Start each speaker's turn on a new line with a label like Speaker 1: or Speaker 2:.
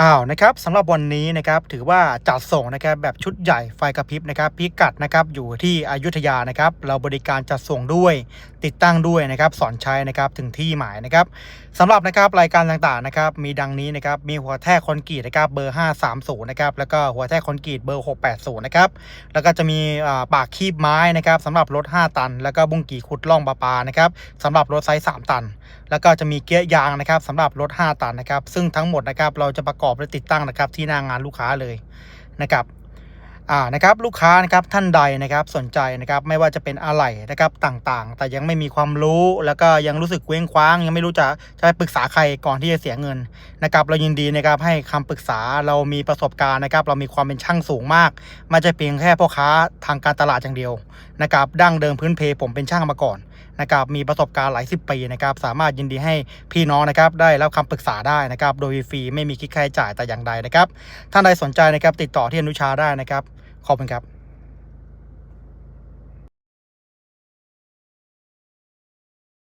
Speaker 1: อ้าวนะครับสำหรับวันนี้นะครับถือว่าจัดส่งนะครับแบบชุดใหญ่ไฟกระพริบนะครับพิกัดนะครับอยู่ที่อยุธยานะครับเราบริการจัดส่งด้วย ติดตั้งด้วยนะครับสอนใช้นะครับถึงที่หมายนะครับสำหรับนะครับรายการต่างๆนะครับมีดังนี้นะครับมีหัวแท่คอนกรีตนะครับเบอร์ 530นะครับแล้วก็หัวแท่คอนกรีตเบอร์ 680นะครับแล้วก็จะมีอ่าปากคีบไม้นะครับสำหรับรถ 5 ตัน แล้วก็บุ้งกีขุดล่องปลาปานะครับสำหรับรถไซส์3ตัน แล้วก็จะมีเกียร์ยางนะครับสำหรับรถ 5 ตันนะครับซึ่งทั้งหมดนะครับเราจะประกอบและติดตั้งนะครับที่หน้างานลูกค้าเลยนะครับ อ่านะครับลูกค้านะครับท่านใดนะครับสนใจนะครับไม่ว่าจะเป็นอะไหล่นะครับต่างๆ แต่ยังไม่มีความรู้แล้วก็ยังรู้สึกเว้งคว้าง ยังไม่รู้จะจะไปปรึกษาใครก่อนที่จะเสียเงินนะครับเรายินดีนะครับให้คำปรึกษาเรามีประสบการณ์นะครับ เรามีความเป็นช่างสูงมากไม่ใช่เพียงแค่พ่อค้าทางการตลาดอย่างเดียวนะครับดั้งเดิมพื้นเพผมเป็นช่างมาก่อนนะครับมีประสบการณ์หลายสิบปีนะครับสามารถยินดีให้พี่น้องนะครับได้รับคำปรึกษาได้นะครับโดยฟรีไม่มีคิดค่าใช้จ่ายแต่อย่างใดนะครับท่านใดสนใจนะครับติดต่อที่อนุชาได้นะครับ ขอบคุณครับ